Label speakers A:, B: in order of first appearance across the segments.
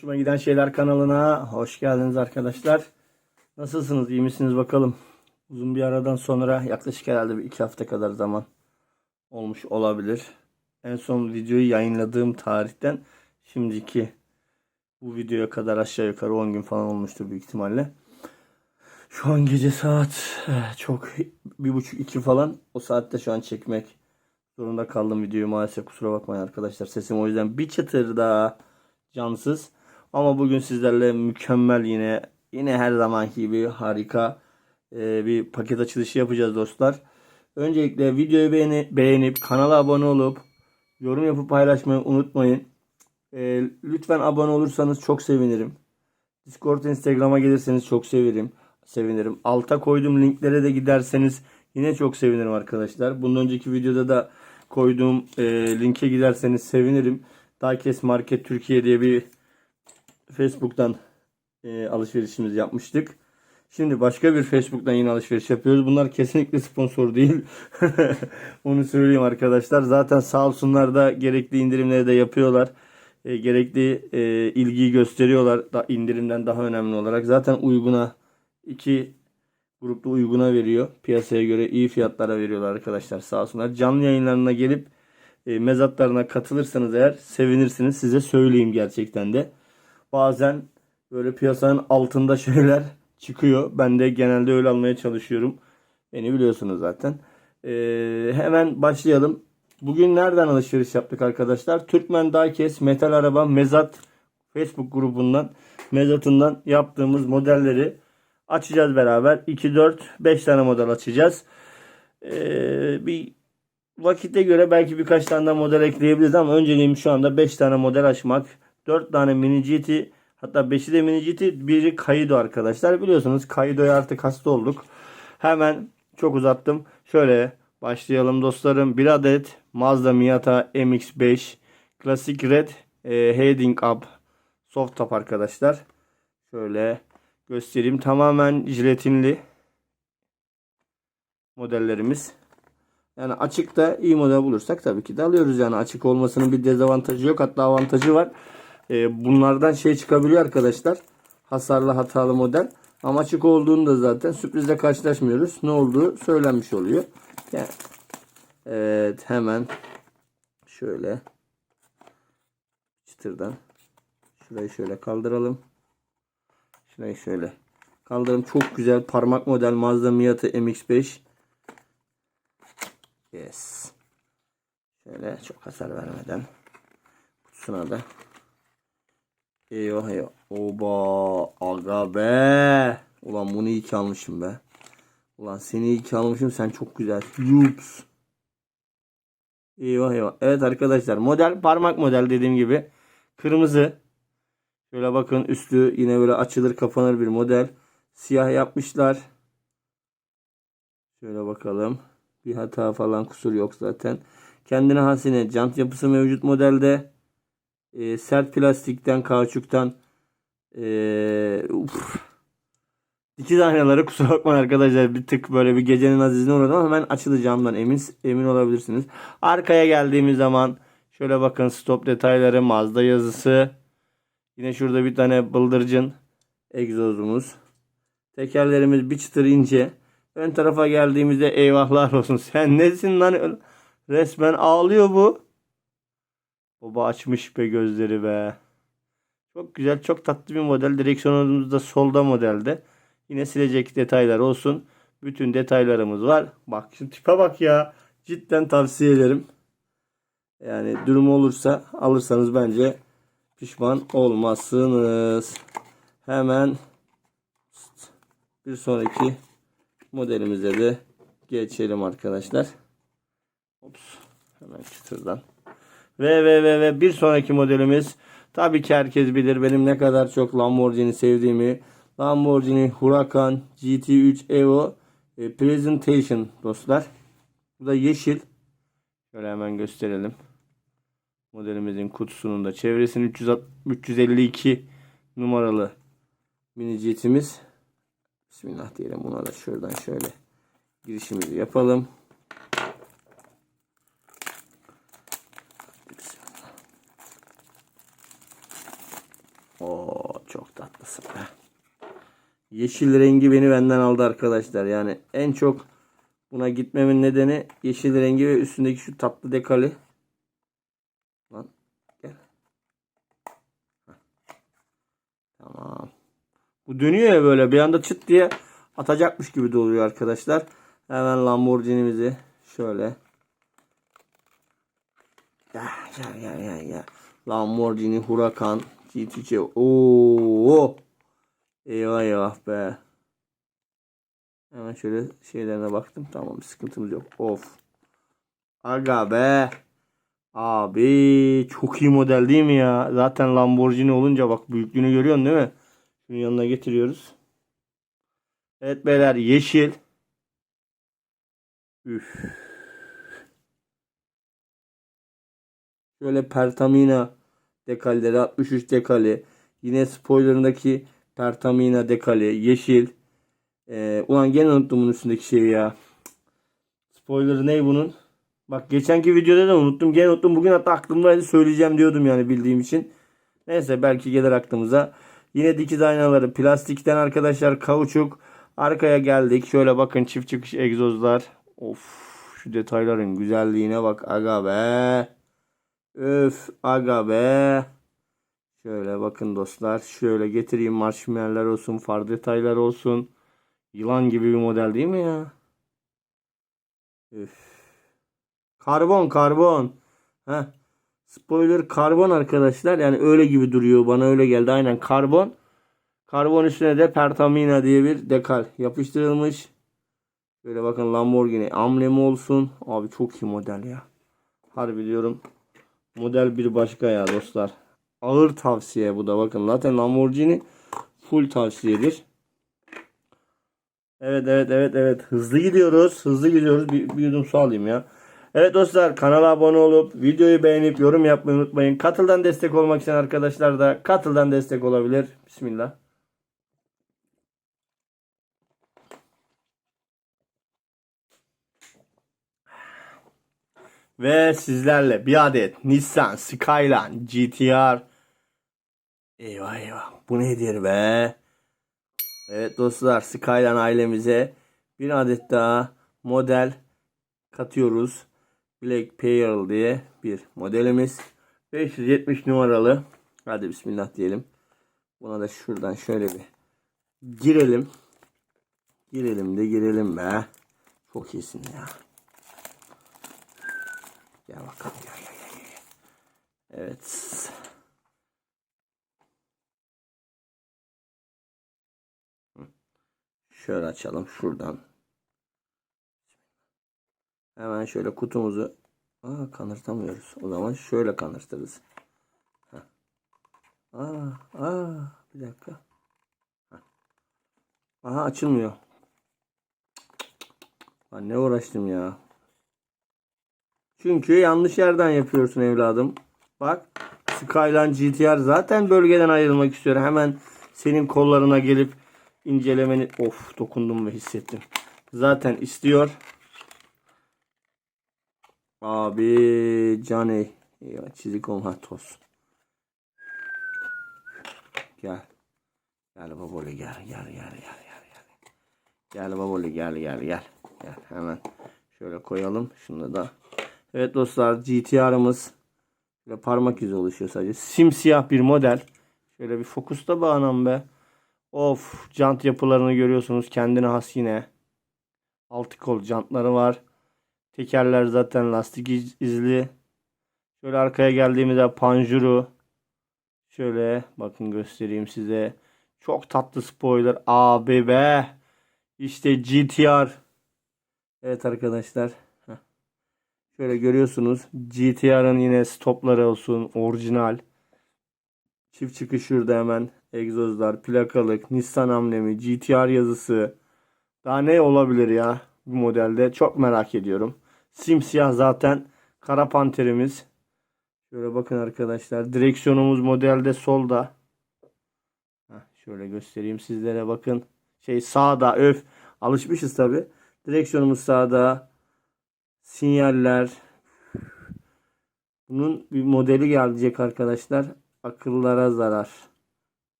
A: Hoşuma giden şeyler kanalına hoş geldiniz arkadaşlar. Nasılsınız? iyi misiniz bakalım. Uzun bir aradan sonra yaklaşık herhalde bir iki hafta kadar zaman olmuş olabilir. En son videoyu yayınladığım tarihten şimdiki bu videoya kadar aşağı yukarı 10 gün falan olmuştur büyük ihtimalle. Şu an gece saat eh, çok bir buçuk iki falan. O saatte şu an çekmek zorunda kaldım videoyu maalesef kusura bakmayın arkadaşlar. Sesim o yüzden bir çıtır daha cansız. Ama bugün sizlerle mükemmel yine yine her zamanki gibi harika e, bir paket açılışı yapacağız dostlar. Öncelikle videoyu beğeni, beğenip kanala abone olup yorum yapıp paylaşmayı unutmayın. E, lütfen abone olursanız çok sevinirim. Discord, Instagram'a gelirseniz çok sevinirim. Sevinirim. Alta koyduğum linklere de giderseniz yine çok sevinirim arkadaşlar. Bundan önceki videoda da koyduğum e, linke giderseniz sevinirim. Diecast Market Türkiye diye bir Facebook'tan e, alışverişimizi yapmıştık. Şimdi başka bir Facebook'tan yine alışveriş yapıyoruz. Bunlar kesinlikle sponsor değil. Onu söyleyeyim arkadaşlar. Zaten sağ olsunlar da gerekli indirimleri de yapıyorlar. E, gerekli e, ilgiyi gösteriyorlar. Da, indirimden daha önemli olarak. Zaten uyguna iki grupta uyguna veriyor. Piyasaya göre iyi fiyatlara veriyorlar arkadaşlar sağ olsunlar. Canlı yayınlarına gelip e, mezatlarına katılırsanız eğer sevinirsiniz. Size söyleyeyim gerçekten de. Bazen böyle piyasanın altında şeyler çıkıyor. Ben de genelde öyle almaya çalışıyorum. Beni biliyorsunuz zaten. E, hemen başlayalım. Bugün nereden alışveriş yaptık arkadaşlar? Türkmen Diecast Metal Araba Mezat Facebook grubundan mezatından yaptığımız modelleri açacağız beraber. 2, 4, 5 tane model açacağız. Ee, bir vakite göre belki birkaç tane model ekleyebiliriz ama önceliğim şu anda 5 tane model açmak. 4 tane mini GT hatta 5'i de mini GT biri Kaido arkadaşlar. Biliyorsunuz Kaido'ya artık hasta olduk. Hemen çok uzattım. Şöyle başlayalım dostlarım. Bir adet Mazda Miata MX-5 Classic Red e, Heading Up Soft Top arkadaşlar. Şöyle göstereyim. Tamamen jiletinli modellerimiz. Yani açıkta iyi model bulursak tabii ki de alıyoruz. Yani açık olmasının bir dezavantajı yok. Hatta avantajı var. Ee, bunlardan şey çıkabiliyor arkadaşlar. Hasarlı hatalı model. Ama açık olduğunda zaten sürprizle karşılaşmıyoruz. Ne olduğu söylenmiş oluyor. Yani, evet hemen şöyle çıtırdan şurayı şöyle kaldıralım. Şurayı şöyle kaldıralım. Çok güzel parmak model Mazda Miata MX-5. Yes. Şöyle çok hasar vermeden kutusuna da Eyvah eyvah. Oba aga be. Ulan bunu iyi ki almışım be. Ulan seni iyi ki almışım sen çok güzel. Yups. Eyvah eyvah. Evet arkadaşlar model parmak model dediğim gibi. Kırmızı. Şöyle bakın üstü yine böyle açılır kapanır bir model. Siyah yapmışlar. Şöyle bakalım. Bir hata falan kusur yok zaten. Kendine hasine jant yapısı mevcut modelde. Ee, sert plastikten, kauçuktan ee, uf. Dikiz aynaları kusura bakmayın arkadaşlar bir tık böyle bir gecenin azizine uğradım ama hemen açılacağımdan emin, emin olabilirsiniz. Arkaya geldiğimiz zaman şöyle bakın stop detayları Mazda yazısı. Yine şurada bir tane bıldırcın egzozumuz. Tekerlerimiz bir çıtır ince. Ön tarafa geldiğimizde eyvahlar olsun. Sen nesin lan? Resmen ağlıyor bu. Baba açmış be gözleri be. Çok güzel, çok tatlı bir model. Direksiyonumuz da solda modelde. Yine silecek detaylar olsun. Bütün detaylarımız var. Bak şimdi tipe bak ya. Cidden tavsiye ederim. Yani durum olursa alırsanız bence pişman olmazsınız. Hemen bir sonraki modelimize de geçelim arkadaşlar. Ops. Hemen çıtırdan. Ve ve ve ve bir sonraki modelimiz tabii ki herkes bilir benim ne kadar çok Lamborghini sevdiğimi. Lamborghini Huracan GT3 Evo e, Presentation dostlar. Bu da yeşil. Şöyle hemen gösterelim. Modelimizin kutusunun da çevresinin 300, 352 numaralı mini jetimiz. Bismillah diyelim buna da şuradan şöyle girişimizi yapalım. Oo çok tatlısın be. Yeşil rengi beni benden aldı arkadaşlar. Yani en çok buna gitmemin nedeni yeşil rengi ve üstündeki şu tatlı dekali. Lan gel. Tamam. Bu dönüyor ya böyle bir anda çıt diye atacakmış gibi de arkadaşlar. Hemen Lamborghini'mizi şöyle. Gel gel gel gel. Lamborghini Huracan GTC. Oo. Eyvah eyvah be. Hemen şöyle şeylerine baktım. Tamam sıkıntımız yok. Of. Aga be. Abi çok iyi model değil mi ya? Zaten Lamborghini olunca bak büyüklüğünü görüyorsun değil mi? Şunun yanına getiriyoruz. Evet beyler yeşil. Üf. Şöyle Pertamina dekalleri 63 dekali. Yine spoilerındaki Pertamina dekali yeşil. Ee, ulan gene unuttum bunun üstündeki şeyi ya. Spoilerı ne bunun? Bak geçenki videoda da unuttum. Gene unuttum. Bugün hatta aklımdaydı söyleyeceğim diyordum yani bildiğim için. Neyse belki gelir aklımıza. Yine dikiz aynaları plastikten arkadaşlar kauçuk. Arkaya geldik. Şöyle bakın çift çıkış egzozlar. Of şu detayların güzelliğine bak aga be. Öf aga be. Şöyle bakın dostlar. Şöyle getireyim marshmallow'lar olsun. Far detaylar olsun. Yılan gibi bir model değil mi ya? Üf. Karbon karbon. Heh. Spoiler karbon arkadaşlar. Yani öyle gibi duruyor. Bana öyle geldi. Aynen karbon. Karbon üstüne de Pertamina diye bir dekal yapıştırılmış. Böyle bakın Lamborghini amblemi olsun. Abi çok iyi model ya. Harbi diyorum. Model bir başka ya dostlar. Ağır tavsiye bu da bakın. Zaten Lamborghini full tavsiyedir. Evet evet evet evet. Hızlı gidiyoruz. Hızlı gidiyoruz. Bir, bir yudum su alayım ya. Evet dostlar kanala abone olup videoyu beğenip yorum yapmayı unutmayın. Katıldan destek olmak isteyen arkadaşlar da katıldan destek olabilir. Bismillah. Ve sizlerle bir adet Nissan Skyline GTR. Eyvah eyvah. Bu nedir be? Evet dostlar Skyline ailemize bir adet daha model katıyoruz. Black Pearl diye bir modelimiz. 570 numaralı. Hadi bismillah diyelim. Buna da şuradan şöyle bir girelim. Girelim de girelim be. Çok iyisin ya. Gel bakalım gel gel gel. Evet. Şöyle açalım şuradan. Hemen şöyle kutumuzu Aa, kanırtamıyoruz. O zaman şöyle kanırtırız. Aa, aa, bir dakika. Aha açılmıyor. Lan ne uğraştım ya. Çünkü yanlış yerden yapıyorsun evladım. Bak Skyline GTR zaten bölgeden ayrılmak istiyor. Hemen senin kollarına gelip incelemeni of dokundum ve hissettim. Zaten istiyor. Abi Caney. Ya çizik olma toz. Gel. Gel baboli gel gel gel gel gel gel. Gel baboli gel gel gel. Gel hemen şöyle koyalım. Şunu da. Evet dostlar GTR'ımız parmak izi oluşuyor sadece. Simsiyah bir model. Şöyle bir fokusta bağlam be. Of jant yapılarını görüyorsunuz. Kendine has yine. Altı kol jantları var. Tekerler zaten lastik iz- izli. Şöyle arkaya geldiğimizde panjuru. Şöyle bakın göstereyim size. Çok tatlı spoiler. Abi be. İşte GTR. Evet arkadaşlar. Şöyle görüyorsunuz. GTR'ın yine stopları olsun. Orijinal. Çift çıkış şurada hemen. Egzozlar, plakalık, Nissan amblemi, GTR yazısı. Daha ne olabilir ya bu modelde? Çok merak ediyorum. Simsiyah zaten. Kara panterimiz. Şöyle bakın arkadaşlar. Direksiyonumuz modelde solda. Heh, şöyle göstereyim sizlere bakın. Şey sağda öf. Alışmışız tabi. Direksiyonumuz sağda. Sinyaller. Bunun bir modeli gelecek arkadaşlar. Akıllara zarar.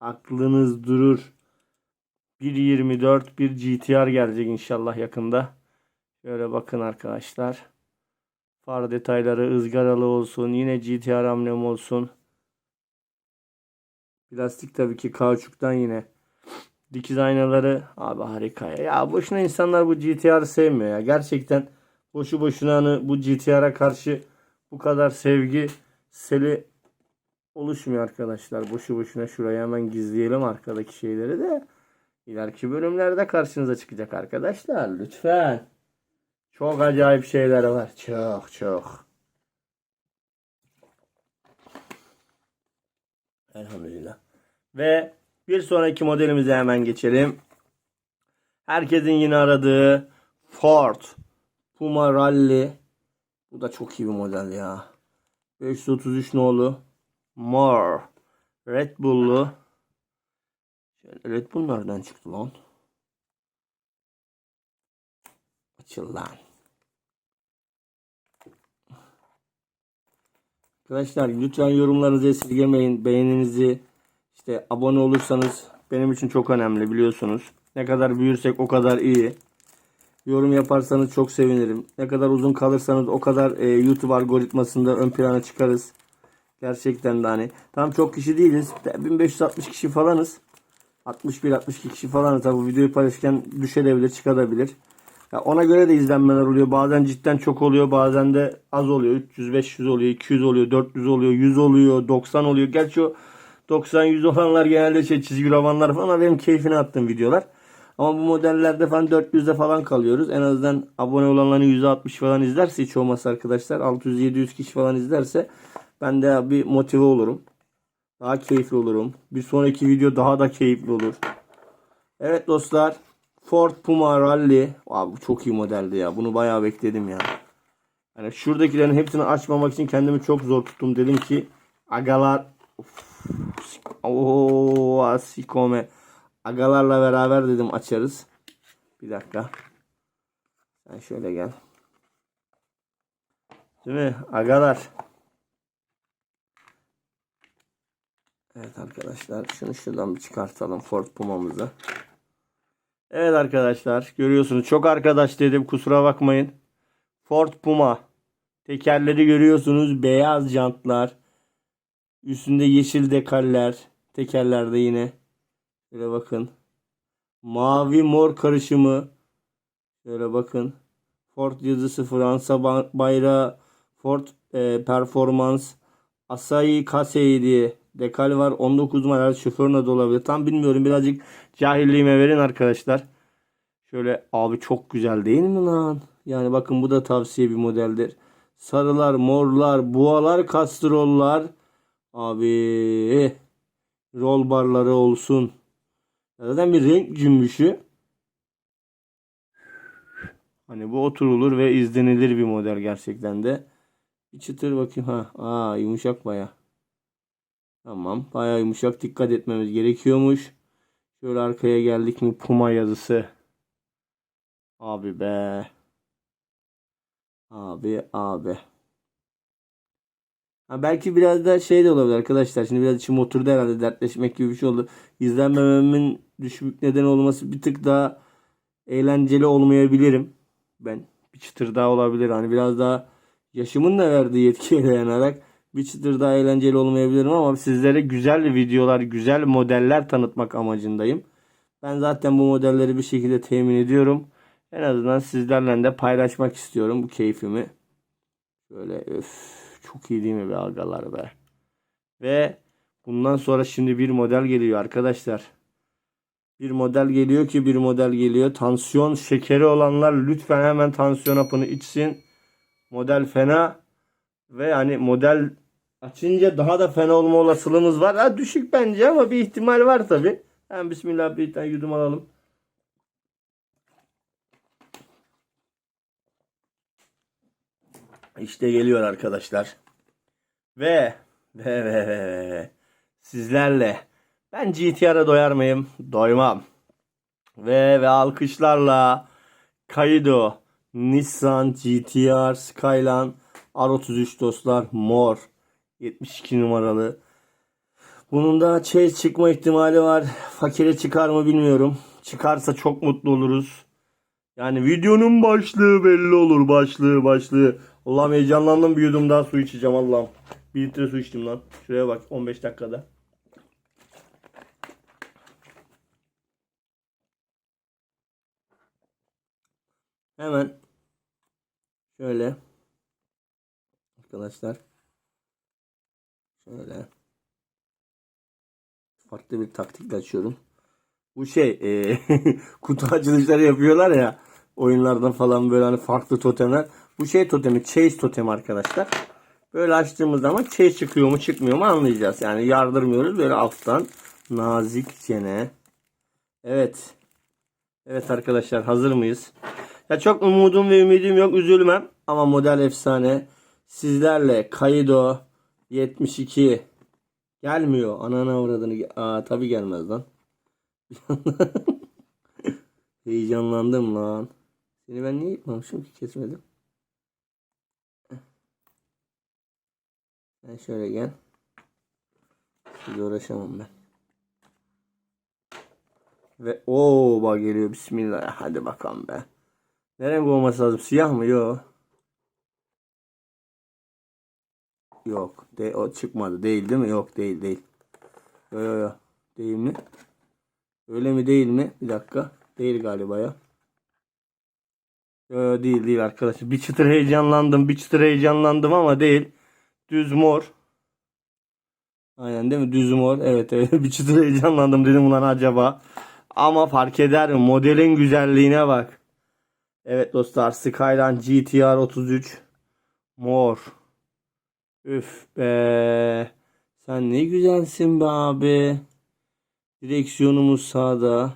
A: aklınız durur. 1.24 bir GTR gelecek inşallah yakında. Şöyle bakın arkadaşlar. Far detayları ızgaralı olsun. Yine GTR amblem olsun. Plastik tabii ki kauçuktan yine. Dikiz aynaları abi harika ya. Ya boşuna insanlar bu GTR'ı sevmiyor ya. Gerçekten boşu boşuna hani bu GTR'a karşı bu kadar sevgi seli oluşmuyor arkadaşlar. Boşu boşuna şuraya hemen gizleyelim arkadaki şeyleri de. İleriki bölümlerde karşınıza çıkacak arkadaşlar. Lütfen. Çok acayip şeyler var. Çok çok. Elhamdülillah. Ve bir sonraki modelimize hemen geçelim. Herkesin yine aradığı Ford Puma Rally. Bu da çok iyi bir model ya. 533 nolu. More. Red Bull'lu. Red Bull nereden çıktı lan? Açıl lan. Arkadaşlar lütfen yorumlarınızı esirgemeyin. Beğeninizi işte abone olursanız benim için çok önemli biliyorsunuz. Ne kadar büyürsek o kadar iyi. Yorum yaparsanız çok sevinirim. Ne kadar uzun kalırsanız o kadar e, YouTube algoritmasında ön plana çıkarız. Gerçekten de hani. Tam çok kişi değiliz. 1560 kişi falanız. 61-62 kişi falanız. Tabi bu videoyu paylaşırken düşebilir, çıkabilir. Ya ona göre de izlenmeler oluyor. Bazen cidden çok oluyor. Bazen de az oluyor. 300, 500 oluyor, 200 oluyor, 400 oluyor, 100 oluyor, 90 oluyor. Gerçi o 90-100 olanlar genelde şey çizgi romanlar falan benim keyfine attığım videolar. Ama bu modellerde falan 400'de falan kalıyoruz. En azından abone olanların %60 falan izlerse hiç olmazsa arkadaşlar 600-700 kişi falan izlerse ben de bir motive olurum. Daha keyifli olurum. Bir sonraki video daha da keyifli olur. Evet dostlar. Ford Puma Rally. Abi bu çok iyi modeldi ya. Bunu bayağı bekledim ya. Yani şuradakilerin hepsini açmamak için kendimi çok zor tuttum. Dedim ki agalar ooo asikome agalarla beraber dedim açarız. Bir dakika. Sen şöyle gel. Değil mi? Agalar. Evet arkadaşlar şunu şuradan bir çıkartalım Ford Puma'mızı. Evet arkadaşlar görüyorsunuz çok arkadaş dedim kusura bakmayın. Ford Puma tekerleri görüyorsunuz beyaz jantlar. Üstünde yeşil dekaller. Tekerlerde yine. Şöyle bakın. Mavi mor karışımı. Şöyle bakın. Ford yazısı Fransa ba- bayrağı. Ford e, Performans. Asahi Kasei diye dekal var. 19 numaralı şoförün adı olabilir. Tam bilmiyorum. Birazcık cahilliğime verin arkadaşlar. Şöyle abi çok güzel değil mi lan? Yani bakın bu da tavsiye bir modeldir. Sarılar, morlar, bualar, kastrollar. Abi rol barları olsun. Zaten bir renk cümbüşü. Hani bu oturulur ve izlenilir bir model gerçekten de. Bir çıtır bakayım ha. Aa yumuşak baya. Tamam. Baya yumuşak dikkat etmemiz gerekiyormuş. Şöyle arkaya geldik mi Puma yazısı. Abi be. Abi abi. Ha belki biraz da şey de olabilir arkadaşlar. Şimdi biraz içim oturdu herhalde dertleşmek gibi bir şey oldu. İzlenmememin düşük neden olması bir tık daha eğlenceli olmayabilirim. Ben bir çıtır daha olabilir. Hani biraz daha yaşımın da verdiği yetkiye dayanarak çıtır daha eğlenceli olmayabilirim ama sizlere güzel videolar, güzel modeller tanıtmak amacındayım. Ben zaten bu modelleri bir şekilde temin ediyorum. En azından sizlerle de paylaşmak istiyorum bu keyfimi. Şöyle öf çok iyi değil mi be agalar be. Ve bundan sonra şimdi bir model geliyor arkadaşlar. Bir model geliyor ki bir model geliyor. Tansiyon şekeri olanlar lütfen hemen tansiyon hapını içsin. Model fena. Ve hani model açınca daha da fena olma olasılığımız var. Ha, düşük bence ama bir ihtimal var tabi. Hem bismillah bir tane yudum alalım. İşte geliyor arkadaşlar. Ve ve ve ve, ve. sizlerle ben GTR'a doyar mıyım? Doymam. Ve ve alkışlarla Kaido Nissan GTR Skyline R33 dostlar mor 72 numaralı. Bunun da çeyiz çıkma ihtimali var. Fakire çıkar mı bilmiyorum. Çıkarsa çok mutlu oluruz. Yani videonun başlığı belli olur. Başlığı başlığı. Allah'ım heyecanlandım bir yudum daha su içeceğim Allah'ım. Bir litre su içtim lan. Şuraya bak 15 dakikada. Hemen şöyle arkadaşlar şöyle farklı bir taktikle açıyorum. Bu şey e, kutu açılışları yapıyorlar ya oyunlarda falan böyle hani farklı totemler. Bu şey totemi chase totemi arkadaşlar. Böyle açtığımız zaman chase çıkıyor mu çıkmıyor mu anlayacağız. Yani yardırmıyoruz böyle alttan nazikçene. Evet. Evet arkadaşlar hazır mıyız? Ya çok umudum ve ümidim yok üzülmem. Ama model efsane. Sizlerle Kaido 72 gelmiyor. Anana uğradığını. Aa tabi gelmez lan. Heyecanlandım lan. Seni ben niye yapmamışım ki kesmedim. Sen şöyle gel. Şimdi uğraşamam ben. Ve o bak geliyor bismillah. Hadi bakalım be. Ne renk olması lazım? Siyah mı? Yok. Yok. De o çıkmadı. Değil değil mi? Yok değil değil. Yok yok yok. Değil mi? Öyle mi değil mi? Bir dakika. Değil galiba ya. Yok yok değil değil arkadaşlar. Bir çıtır heyecanlandım. Bir çıtır heyecanlandım ama değil. Düz mor. Aynen değil mi? Düz mor. Evet evet. bir çıtır heyecanlandım dedim ulan acaba. Ama fark eder mi? Modelin güzelliğine bak. Evet dostlar Skyline GTR 33 mor. Üf be. Sen ne güzelsin be abi. Direksiyonumuz sağda.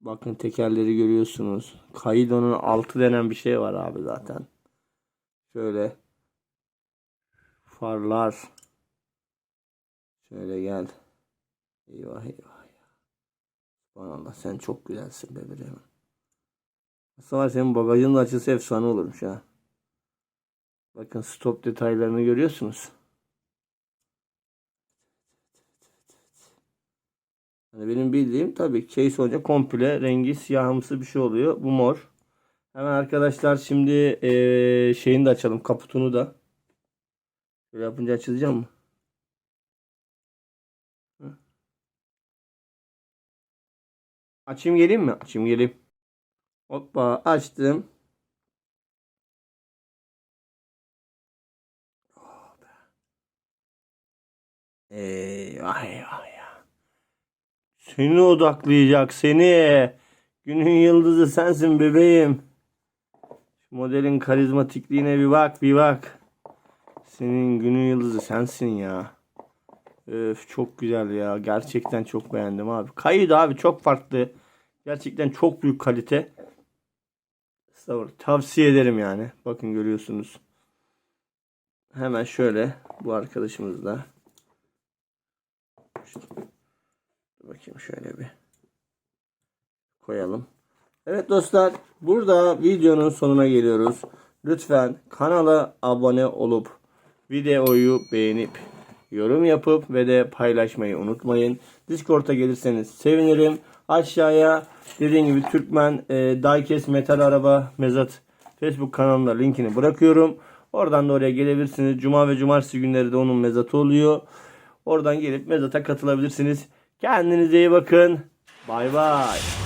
A: Bakın tekerleri görüyorsunuz. Kaido'nun altı denen bir şey var abi zaten. Şöyle. Farlar. Şöyle gel. Eyvah eyvah ya. Subhanallah sen çok güzelsin bebeğim. Aslında var senin bagajın da açısı efsane olurmuş ha. Bakın stop detaylarını görüyorsunuz. Hani benim bildiğim tabii case olunca komple rengi siyahımsı bir şey oluyor. Bu mor. Hemen arkadaşlar şimdi eee, şeyini de açalım. Kaputunu da. Böyle yapınca açılacak mı? Açayım geleyim mi? Açayım geleyim. Hoppa açtım. Eyvah eyvah ya. Seni odaklayacak seni. Günün yıldızı sensin bebeğim. Şu modelin karizmatikliğine bir bak bir bak. Senin günün yıldızı sensin ya. Öf çok güzel ya. Gerçekten çok beğendim abi. Kayıt abi çok farklı. Gerçekten çok büyük kalite. Estağfurullah. Tavsiye ederim yani. Bakın görüyorsunuz. Hemen şöyle bu arkadaşımız Dur bakayım şöyle bir koyalım. Evet dostlar burada videonun sonuna geliyoruz. Lütfen kanala abone olup videoyu beğenip yorum yapıp ve de paylaşmayı unutmayın. Discord'a gelirseniz sevinirim. Aşağıya dediğim gibi Türkmen e, Diecast Metal Araba Mezat Facebook kanalına linkini bırakıyorum. Oradan da oraya gelebilirsiniz. Cuma ve cumartesi günleri de onun mezatı oluyor. Oradan gelip mezata katılabilirsiniz. Kendinize iyi bakın. Bay bay.